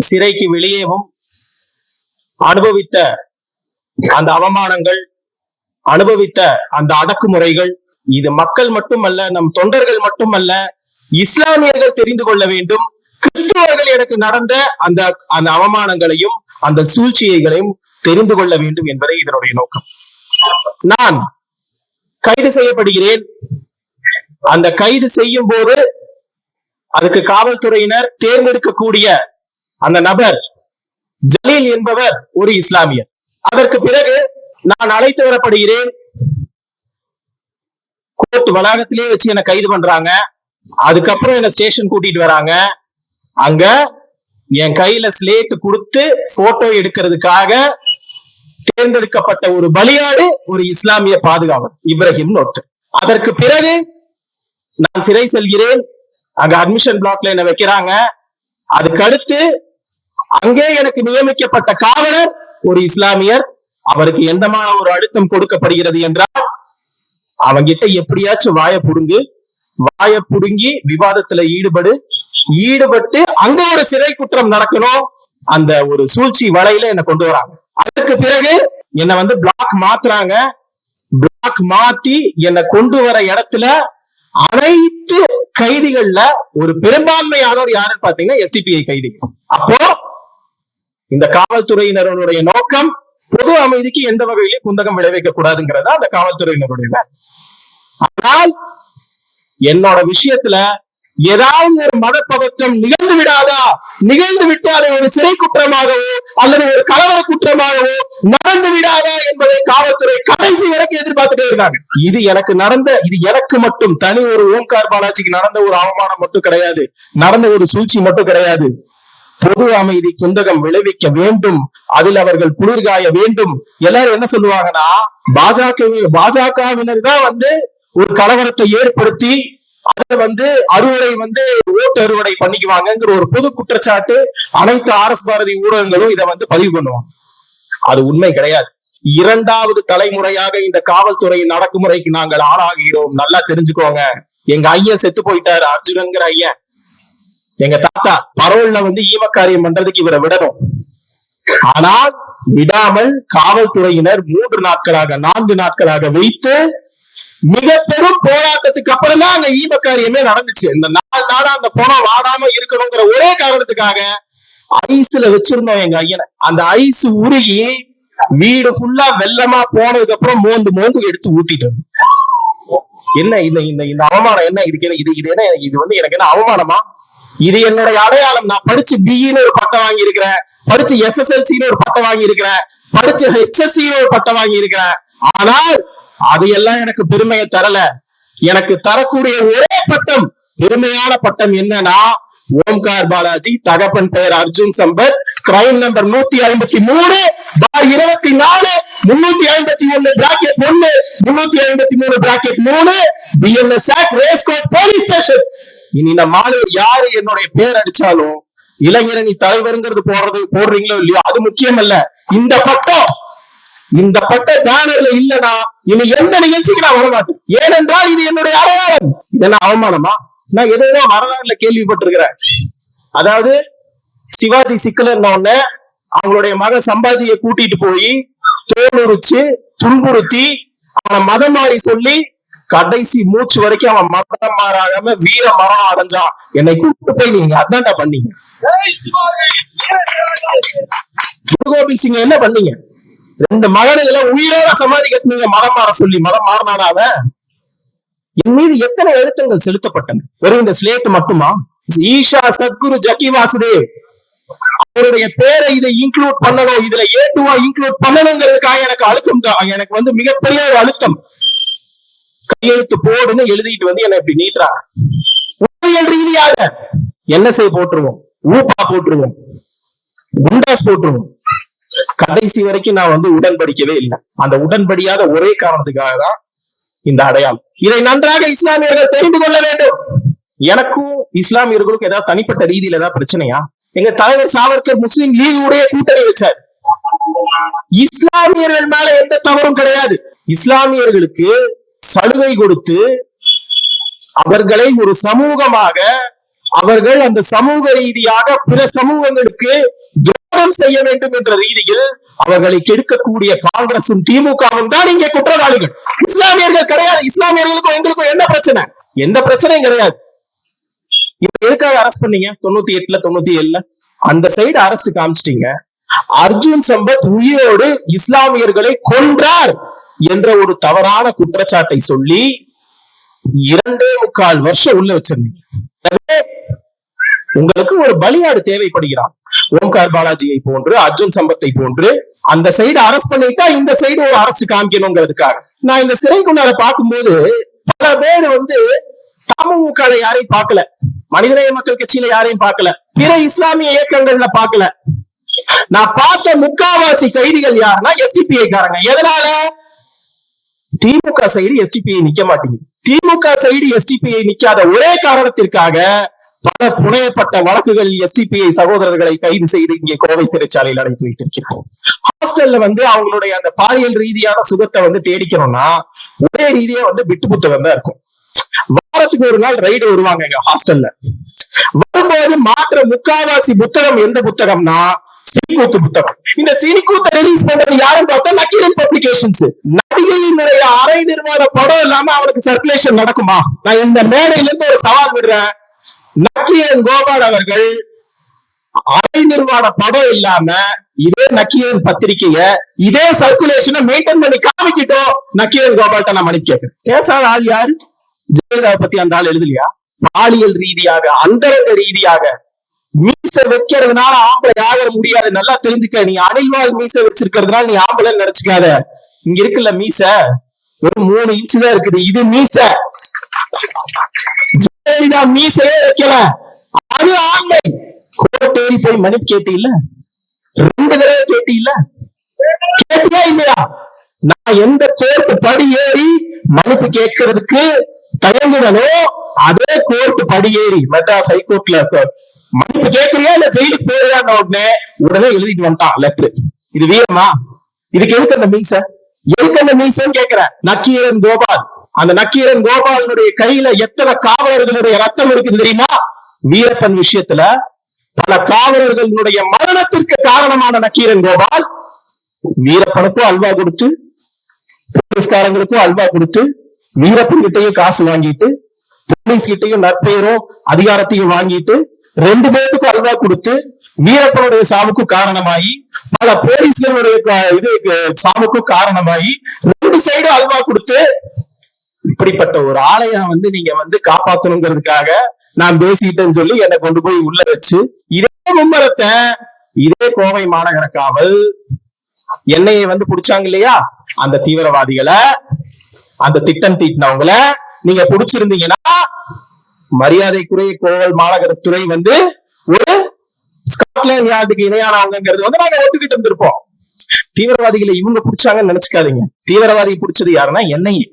சிறைக்கு வெளியேவும் அனுபவித்த அந்த அவமானங்கள் அனுபவித்த அந்த அடக்குமுறைகள் இது மக்கள் மட்டுமல்ல நம் தொண்டர்கள் மட்டுமல்ல இஸ்லாமியர்கள் தெரிந்து கொள்ள வேண்டும். கிறிஸ்துவர்கள் எனக்கு நடந்த அந்த அந்த அவமானங்களையும் அந்த சூழ்ச்சியைகளையும் தெரிந்து கொள்ள வேண்டும் என்பதே இதனுடைய நோக்கம். நான் கைது செய்யப்படுகிறேன். அந்த கைது செய்யும் போது அதுக்கு காவல்துறையினர் தேர்ந்தெடுக்கக்கூடிய அந்த நபர் ஜலீல் என்பவர் ஒரு இஸ்லாமியர். அதற்கு பிறகு நான் அழைத்து வரப்படுகிறேன். கோர்ட் வளாகத்திலே வச்சு என்ன கைது பண்றாங்க. அதுக்கப்புறம் என்ன ஸ்டேஷன் கூட்டிட்டு வராங்க. அங்க என் கையில ஸ்லேட் கொடுத்து போட்டோ எடுக்கிறதுக்காக தேர்ந்தெடுக்கப்பட்ட ஒரு பலியாடு ஒரு இஸ்லாமிய பாதுகாவலர் இப்ராஹிம் ஒருத்தர் அதற்கு பிறகு நான் சிறை செல்கிறேன். அங்க அட்மிஷன் பிளாக்ல என்ன வைக்கிறாங்க. அதுக்கடுத்து அங்கே எனக்கு நியமிக்கப்பட்ட காவலர் ஒரு இஸ்லாமியர். அவருக்கு எந்தமான ஒரு அழுத்தம் கொடுக்கப்படுகிறது என்றால் அவங்கிட்ட எப்படியாச்சும் வாய புடுங்கு. வாய புடுங்கி விவாதத்துல ஈடுபடு. ஈடுபட்டு அங்க ஒரு சிறை குற்றம் நடக்கணும். அந்த ஒரு சூழ்ச்சி வலையில என்ன கொண்டு வராங்க. அதற்கு பிறகு என்ன வந்து பிளாக் மாத்துறாங்க. பிளாக் மாத்தி என்னை கொண்டு வர இடத்துல அனைத்து கைதிகள்ல ஒரு பெரும்பான்மையானோர் யாருன்னு பாத்தீங்கன்னா எஸ்டிபிஐ கைதி. அப்போ இந்த காவல்துறையினருடைய நோக்கம் பொது அமைதிக்கு எந்த வகையிலும் குந்தகம் விளைவிக்க கூடாதுங்கிறதா அந்த காவல்துறையினருடைய ஆனால் என்னோட விஷயத்துல ஏதாவது ஒரு மதப்பதற்றம் நிகழ்ந்து விடாதா? நிகழ்ந்து விட்டால் ஒரு சிறை குற்றமாகவோ அல்லது ஒரு கலவர குற்றமாகவோ நடந்து விடாதா என்பதை காவல்துறை கடைசி வரைக்கும் எதிர்பார்த்துட்டே இருக்காங்க. இது எனக்கு நடந்த இது எனக்கு மட்டும் தனி ஒரு ஓம்கார் பாலாஜிக்கு நடந்த ஒரு அவமானம் மட்டும் கிடையாது. நடந்த ஒரு சூழ்ச்சி மட்டும் கிடையாது. பொது அமைதி குந்தகம் விளைவிக்க வேண்டும். அதில் அவர்கள் குளிர்காய வேண்டும். எல்லாரும் என்ன சொல்லுவாங்கன்னா பாஜக பாஜகவினர் தான் வந்து ஒரு கலவரத்தை ஏற்படுத்தி அதை வந்து அறுவடை வந்து ஓட்டு அறுவடை பண்ணிக்குவாங்கங்கிற ஒரு பொது குற்றச்சாட்டு அனைத்து ஆர் எஸ் பாரதி ஊடகங்களும் இதை வந்து பதிவு பண்ணுவாங்க. அது உண்மை கிடையாது. இரண்டாவது தலைமுறையாக இந்த காவல்துறையின் அடக்குமுறைக்கு நாங்கள் ஆளாகிறோம். நல்லா தெரிஞ்சுக்கோங்க. எங்க ஐயன் செத்து போயிட்டாரு. அர்ஜுனங்கிற ஐயன். எங்க தாத்தா பரோல்ல வந்து ஈமக்காரியம் பண்றதுக்கு இவரை விடணும். ஆனால் விடாமல் காவல்துறையினர் மூன்று நாட்களாக நான்கு நாட்களாக வைத்து மிக பெரும் போராட்டத்துக்கு அப்புறம் தான் அந்த ஈமக்காரியமே நடந்துச்சு. இந்த நாலு நாளா அந்த பணம் வாடாம இருக்கணுங்கிற ஒரே காரணத்துக்காக ஐஸ்ல வச்சிருந்தோம் எங்க ஐயனை. அந்த ஐஸ் உருகி வீடு ஃபுல்லா வெள்ளமா போனதுக்கு அப்புறம் மோந்து மோந்து எடுத்து ஊட்டிட்டு என்ன இந்த இந்த இந்த அவமானம் என்ன? இதுக்கு என்ன இது இது என்ன இது வந்து எனக்கு என்ன அவமானமா? இது என்னுடைய அடையாளம். நான் படிச்சு பிஇன்னு ஒரு பட்டம் வாங்கி இருக்கிறேன் படிச்சு எஸ்எஸ்எல்சின்னு ஒரு பட்டம் வாங்கி இருக்கிறேன் படிச்சு ஹெச்எஸ்சின்னு ஒரு பட்டம் வாங்கி இருக்கிறேன் ஆனால் அது எல்லாம் எனக்கு பெருமையை தரல. எனக்கு தரக்கூடிய ஒரே பட்டம் பெருமையான பட்டம் என்னன்னா ஓம்கார் பாலாஜி தகப்பன் பெயர் அர்ஜுன் சம்பத் கிரைம் நம்பர் நூத்தி ஐம்பத்தி மூணு பார் இருபத்தி நாலு முன்னூத்தி ஐம்பத்தி ஒண்ணு பிராக்கெட் ஒண்ணு முன்னூத்தி ஐம்பத்தி மூணு பிராக்கெட் மூணு BNS race course police station இனி இந்த மாணவர் யாரு என்னுடைய பேர் அடிச்சாலும் இளைஞரணி தலைவருங்கிறது போடுறது போடுறீங்களோ இல்லையோ அது முக்கியம் அல்ல இந்த பட்டம் இந்த பட்ட பேனர்ல இல்லனா இனி எந்த நிகழ்ச்சிக்கு நான் வரமாட்டேன். ஏனென்றால் இது என்னுடைய அடையாளம். இதெல்லாம் என்ன அவமானமா? நான் ஏதோ வரலாறுல கேள்விப்பட்டிருக்கிறேன். அதாவது சிவாஜி சிக்கலர்ன உடனே அவங்களுடைய மக சம்பாஜியை கூட்டிட்டு போய் தோல் உரிச்சு துன்புறுத்தி அவனை மதம் மாறி சொல்லி கடைசி மூச்சு வரைக்கும் அவன் மதம் மாறாகாம வீர மரணம் அடைஞ்சான் என்னை கூப்பிட்டு போய் நீங்க அதான்டா பண்ணீங்க. குரு கோபிந்த் சிங் என்ன பண்ணீங்க? ரெண்டு மகனுகளை உயிரோட சமாதி கட்டினீங்க மதம் மாற சொல்லி. மதம் மாறினானா அவன்? என் மீது எத்தனை எழுத்துங்கள் செலுத்தப்பட்டன? வெறும் இந்த ஸ்லேட் மட்டுமா? ஈஷா சத்குரு ஜக்கி வாசுதேவ். அவருடைய பேரை இதை இன்க்ளூட் பண்ணணும். இதுல ஏட்டுவா இன்க்ளூட் பண்ணணுங்கிறதுக்காக எனக்கு அழுத்தம் தான் எனக்கு வந்து மிகப்பெரிய ஒரு அழுத்தம். கையெழுத்து போடுன்னு எழுதிட்டு வந்து என்ன இப்படி நீட்டுறாங்க. உளவியல் ரீதியாக என்எஸ்ஐ போட்டுருவோம் ஊப்பா போட்டுருவோம் குண்டாஸ் போட்டுருவோம். கடைசி வரைக்கும் நான் வந்து உடன்படிக்கவே இல்லை. அந்த உடன்படியாத ஒரே காரணத்துக்காக தான் இந்த அடையாளம். இதை நன்றாக இஸ்லாமியர்கள் தெரிந்து கொள்ள வேண்டும். எனக்கும் இஸ்லாமியர்களுக்கும் ஏதாவது தனிப்பட்ட ரீதியில ஏதாவது பிரச்சனையா? எங்க தலைவர் சாவர்கர் முஸ்லிம் லீக் உடைய கூட்டணி வச்சார். இஸ்லாமியர்கள் மேல எந்த தவறும் கிடையாது. இஸ்லாமியர்களுக்கு சலுகை கொடுத்து அவர்களை ஒரு சமூகமாக அவர்கள் அந்த சமூக ரீதியாக பிற சமூகங்களுக்கு துரோகம் செய்ய வேண்டும் என்ற ரீதியில் அவர்களை கெடுக்கக்கூடிய காங்கிரசும் திமுகவும் தான் இங்கே குற்றவாளிகள். இஸ்லாமியர்கள் கிடையாது. இஸ்லாமியர்களுக்கும் எங்களுக்கும் என்ன பிரச்சனை? எந்த பிரச்சனையும் கிடையாது. எதுக்காக அரெஸ்ட் பண்ணீங்க? தொண்ணூத்தி எட்டுல தொண்ணூத்தி ஏழுல? அந்த சைடு அரெஸ்ட் காமிச்சிட்டீங்க. அர்ஜுன் சம்பத் உயிரோடு இஸ்லாமியர்களை கொன்றார் என்ற ஒரு தவறான குற்றச்சாட்டை சொல்லி இரண்டே முக்கால் வருஷம் உள்ள வச்சிருந்தீங்க. உங்களுக்கு ஒரு பலியாடு தேவைப்படுகிறான். ஓம்கார் பாலாஜியை போன்று அர்ஜுன் சம்பத்தை போன்று அந்த சைடு அரெஸ்ட் பண்ணிட்டா இந்த சைடு ஒரு அரசு காமிக்கணுங்கிறதுக்காக. நான் இந்த சிறைக்குள்ளார பார்க்கும்போது பல பேர் வந்து தமுக யாரையும் பார்க்கல. மனிதநேய மக்கள் கட்சியில யாரையும் பார்க்கல. பிற இஸ்லாமிய இயக்கங்கள்ல பார்க்கல. நான் பார்த்த முக்காவாசி கைதிகள் யாருன்னா எஸ்டிபிஐ காரங்க. எதனால? திமுக சைடு எஸ்டிபிஐ நிக்க மாட்டேங்குது. திமுக சைடு எஸ்டிபிஐ நிக்காத ஒரே காரணத்திற்காக பல புனையப்பட்ட வழக்குகள் எஸ்டிபிஐ சகோதரர்களை கைது செய்து இங்கே கோவை சிறைச்சாலையில் அடைத்து வைத்திருக்கிறார் ஹாஸ்டல்ல வந்து அவங்களுடைய அந்த பாலியல் ரீதியான சுகத்தை வந்து தேடிக்கணும்னா ஒரே ரீதியா வந்து விட்டு புத்தகம் தான் இருக்கும். வாரத்துக்கு ஒரு நாள் ரைடு வருவாங்க எங்க ஹாஸ்டல்ல வரும்போது மாற்ற முக்காவாசி புத்தகம் எந்த புத்தகம்னா சினிக்கூத்து புத்தகம். இந்த சினிக்கூத்தை ரிலீஸ் பண்றது யாரும் பார்த்தா நக்கீரன் பப்ளிகேஷன்ஸ் நடிகையினுடைய அரை நிர்வாக படம் இல்லாம அவனுக்கு சர்க்குலேஷன் நடக்குமா? நான் இந்த மேடையில இருந்து ஒரு சவால் விடுறேன். நக்கீரன் கோபால் அவர்கள் அரை நிர்வாண படம் இல்லாம இதே நக்கீரன் பத்திரிகைய இதே சர்க்குலேஷனை மெயின்டைன் பண்ணி காமிக்கிட்டோம். நக்கீரன் கோபால்ட்ட நான் மன்னிப்பு கேட்கிறேன். பேசாத ஆள் யாரு? ஜெயலலிதாவை பத்தி அந்த ஆள் எழுதலையா? பாலியல் ரீதியாக அந்தரங்க ரீதியாக. மீச வைக்கிறதுனால ஆம்பளை ஆக முடியாது. நல்லா தெரிஞ்சுக்க. நீ அணில்வாள் மீச வச்சிருக்கிறதுனால நீ ஆம்பளை நினைச்சுக்காத. இங்க இருக்குல்ல மீச. ஒரு மூணு இன்ச்சு தான் இருக்குது. இது மீச. ஜெயலலிதா மீசையே வைக்கல. அது ஆண்மை கோர்ட் ஏறி போய் மன்னிப்பு கேட்டீல்ல? ரெண்டு தடவை கேட்டீல்ல? கேட்டியா இல்லையா? நான் எந்த கோர்ட் படி ஏறி மன்னிப்பு கேட்கறதுக்கு தயங்குதனோ அதே கோர்ட் படி ஏறி மெட்ராஸ் ஹைகோர்ட்ல மன்னிப்பு கேட்கறியா? இல்ல ஜெயிலுக்கு போறியான்னு உடனே உடனே எழுதிட்டு வந்துட்டான் லெட்டர் இது வீரமா? இதுக்கு எதுக்கு அந்த மீச எதுக்கு அந்த மீசன்னு கேக்குறேன் நக்கீரன் கோபால். அந்த நக்கீரன் கோபாலனுடைய கையில எத்தனை காவலர்களுடைய ரத்தம் இருக்குது தெரியுமா? வீரப்பன் விஷயத்துல பல காவலர்களுடைய மரணத்திற்கு காரணமான நக்கீரன் கோபால் வீரப்பனுக்கும் அல்வா கொடுத்து போலீஸ்காரங்களுக்கும் அல்வா கொடுத்து வீரப்பன் கிட்டையும் காசு வாங்கிட்டு போலீஸ் கிட்டையும் நற்பெயரும் அதிகாரத்தையும் வாங்கிட்டு ரெண்டு பேருக்கும் அல்வா கொடுத்து வீரப்பனுடைய சாவுக்கும் காரணமாயி பல போலீஸ்களுடைய இது சாவுக்கும் காரணமாயி ரெண்டு சைடும் அல்வா கொடுத்து இப்படிப்பட்ட ஒரு ஆலயம் வந்து நீங்க வந்து காப்பாத்தணுங்கிறதுக்காக நான் பேசிட்டேன்னு சொல்லி என்னை கொண்டு போய் உள்ள வச்சு இதே மும்மரத்தை இதே கோவை மாநகர காவல் என்னைய வந்து புடிச்சாங்க இல்லையா? அந்த தீவிரவாதிகளை அந்த திட்டம் தீட்டினவங்களை நீங்க புடிச்சிருந்தீங்கன்னா மரியாதைக்குரிய கோவல் மாநகரத்துறை வந்து ஒரு ஸ்காட்லாந்து யார்டுக்கு இணையானவங்கிறது வந்து நாங்க ஒத்துக்கிட்டு இருந்திருப்போம். தீவிரவாதிகளை இவங்க புடிச்சாங்கன்னு நினைச்சுக்காதீங்க. தீவிரவாதி புடிச்சது யாருன்னா என்னையே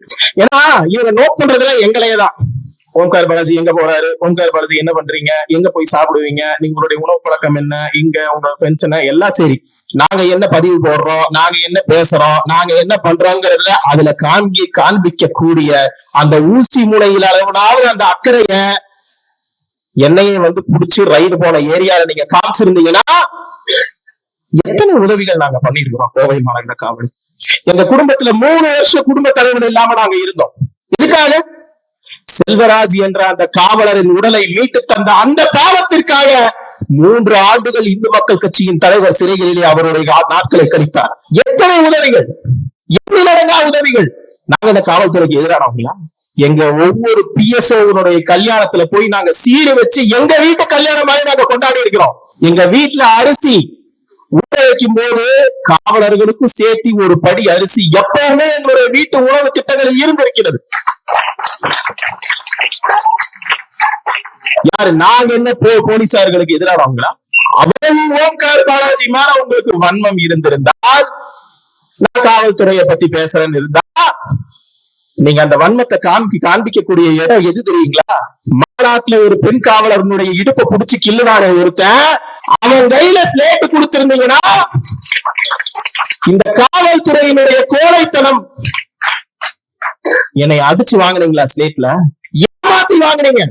ஏன்னா இவங்க நோட் பண்றதுல எங்களையே தான் ஓம்கார் பாலாஜி எங்க போறாரு? ஓம்கார் பாலாஜி என்ன பண்றீங்க? எங்க போய் சாப்பிடுவீங்க? நீங்களுடைய உணவு பழக்கம் என்ன? இங்க உங்களோட ஃப்ரெண்ட்ஸ் என்ன? எல்லாம் சரி. நாங்க என்ன பதிவு போடுறோம்? நாங்க என்ன பேசுறோம்? நாங்க என்ன பண்றோங்கிறதுல அதுல காண்பி காண்பிக்க கூடிய அந்த ஊசி முனையில் அளவுனாவது அந்த அக்கறைய என்னையே வந்து புடிச்சு ரைடு போன ஏரியால நீங்க காமிச்சிருந்தீங்கன்னா எத்தனை உதவிகள் நாங்க பண்ணிருக்கிறோம் கோவை மாநகர காவல் எங்க குடும்பத்துல மூணு வருஷம் குடும்ப தலைவர் இல்லாம நாங்க இருந்தோம். எதுக்காக? செல்வராஜ் என்ற அந்த காவலரின் உடலை மீட்டு தந்த அந்த பாவத்திற்காக மூன்று ஆண்டுகள் இந்து மக்கள் கட்சியின் தலைவர் சிறைகளிலே அவருடைய நாட்களை கழித்தார். எத்தனை உதவிகள்? எண்ணிலடங்கா உதவிகள். நாங்க இந்த காவல்துறைக்கு எதிரானவங்களா எங்க ஒவ்வொரு பிஎஸ்ஓனுடைய கல்யாணத்துல போய் நாங்க சீடு வச்சு எங்க வீட்டு கல்யாணம் மாதிரி நாங்க கொண்டாடி இருக்கிறோம். எங்க வீட்டுல அரிசி ஊற வைக்கும் போது காவலர்களுக்கும் சேர்த்து ஒரு படி அரிசி எப்பவுமே எங்களுடைய வீட்டு உணவு திட்டங்களில் இருந்திருக்கிறது. யாரு? நாங்க என்ன போ போலீசார்களுக்கு எதிரானவங்களா அவ்வளவு ஓம்கார் பாலாஜி மேல உங்களுக்கு வன்மம் இருந்திருந்தால் நான் காவல்துறைய பத்தி பேசுறேன்னு இருந்தா நீங்க அந்த வன்மத்தை காமிக்க காண்பிக்கக்கூடிய இடம் எது தெரியுங்களா? மாநாட்டுல ஒரு பெண் காவலர்னுடைய இடுப்பை புடிச்சு கிள்ளுனான ஒருத்தன் அவன் கையில ஸ்லேட்டு கொடுத்திருந்தீங்கன்னா இந்த காவல்துறையினுடைய கோழைத்தனம் என்னை அடிச்சு வாங்குனீங்களா ஸ்லேட்ல? ஏமாத்தி வாங்குனீங்க.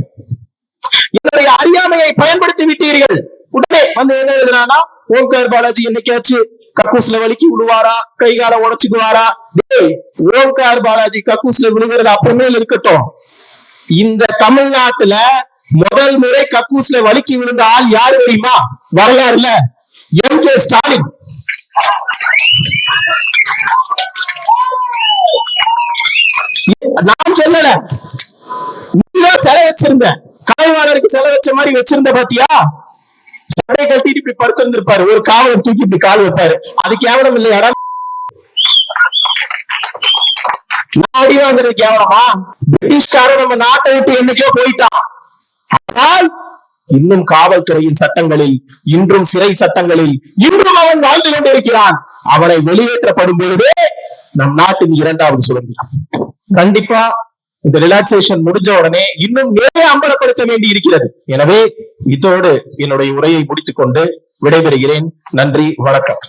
என்னுடைய அறியாமையை பயன்படுத்தி விட்டீர்கள். உடனே வந்து என்ன எழுதுறானா ஓம்கார் பாலாஜி என்னைக்காச்சு? கக்கூஸ்ல வலிக்கு விழுவாரா கை கால உடைச்சுக்குவாரா? டேய் ஓம்கார் பாலாஜி கக்கூஸ்ல விழுகிறது அப்புறமேல் இருக்கட்டும். இந்த தமிழ்நாட்டுல முதல் முறை கக்கூஸ்ல வலிக்கு விழுந்த ஆள் யாரு தெரியுமா? வரலாறுல எம் கே ஸ்டாலின். நான் சொல்லல. நீதான் சிலை வச்சிருந்த. காவலாளருக்கு சிலை வச்ச மாதிரி வச்சிருந்த பாத்தியா? சட்டை கட்டிட்டு இப்படி படுத்திருந்திருப்பாரு. ஒரு காவலர் தூக்கி இப்படி கால் வைப்பாரு. அது கேவலம் இல்லையாடா நான் அடி வாங்குறது கேவலமா? பிரிட்டிஷ்காரன் நம்ம நாட்டை விட்டு என்னைக்கோ போயிட்டான். ஆனால் இன்னும் காவல்துறையின் சட்டங்களில் இன்றும் சிறை சட்டங்களில் இன்றும் அவன் வாழ்ந்து கொண்டிருக்கிறான். அவனை வெளியேற்றப்படும் பொழுதே நம் நாட்டின் இரண்டாவது சுதந்திரம். கண்டிப்பா இந்த ரிலாக்ஸேஷன் முடிஞ்ச உடனே இன்னும் நிறைய அம்பலப்படுத்த வேண்டி இருக்கிறது எனவே இதோடு என்னுடைய உரையை முடித்துக் கொண்டு விடைபெறுகிறேன். நன்றி வணக்கம்.